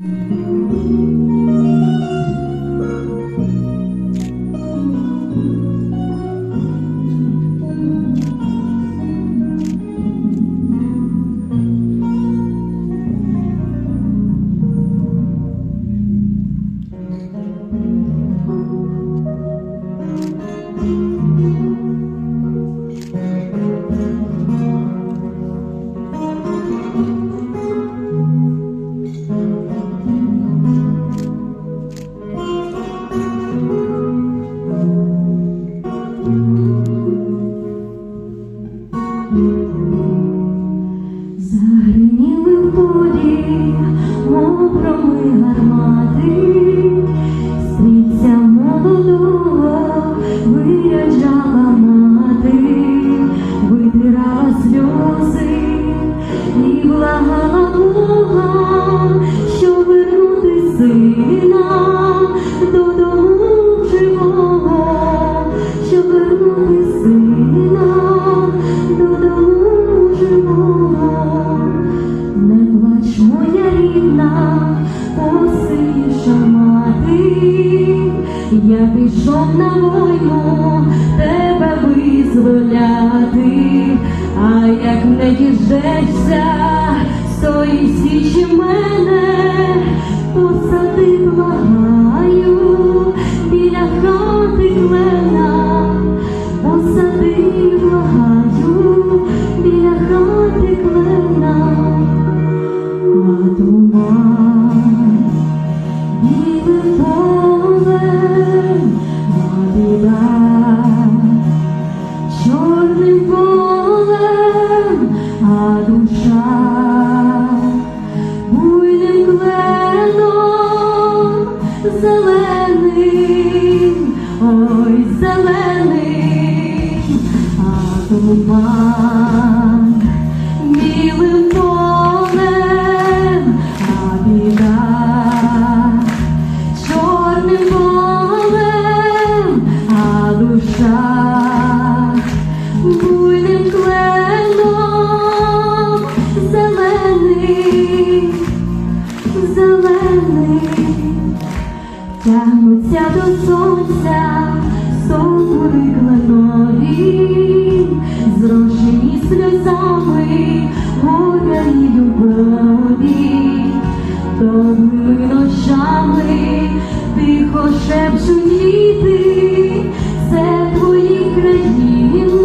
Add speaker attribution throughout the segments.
Speaker 1: Thank you. Благала Бога, щоб вернути сина я пішов на війну тебе визволяти, а як не діжешся, стої січі мене, посади благаю чорним полем, а душа буйним кленом зеленим, тягнуться до сонця, стовбури кленові, зрошені сльозами, горя і любові, довгими ночами тихо шепчуть діти, це твої країно,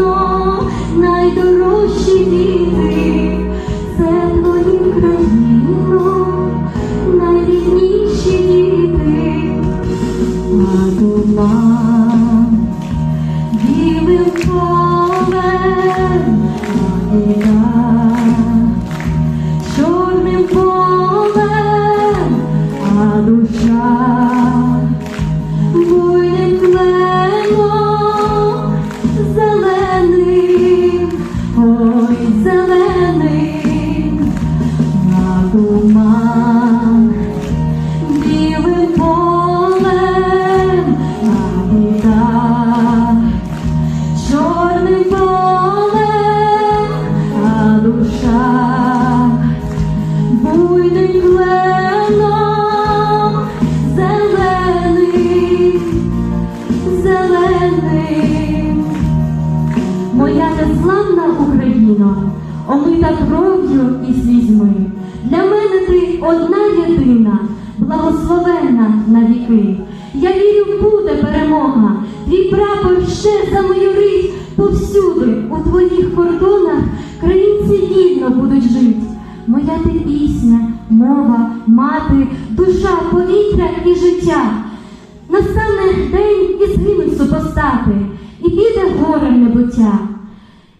Speaker 1: кров'ю і слізьми. Для мене ти одна єдина, благословенна на віки. Я вірю, буде перемога. Твій прапор ще замайорить повсюди, у твоїх кордонах країнці вільно будуть жити. Моя ти пісня, мова, мати, душа, повітря і життя. Настане день і згинуть супостати, і піде горе небуття.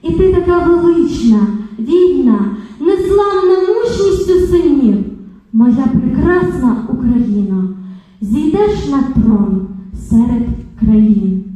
Speaker 1: І ти така велична, вільна, незламна мужністю синів, моя прекрасна Україна, зійдеш на трон серед країн.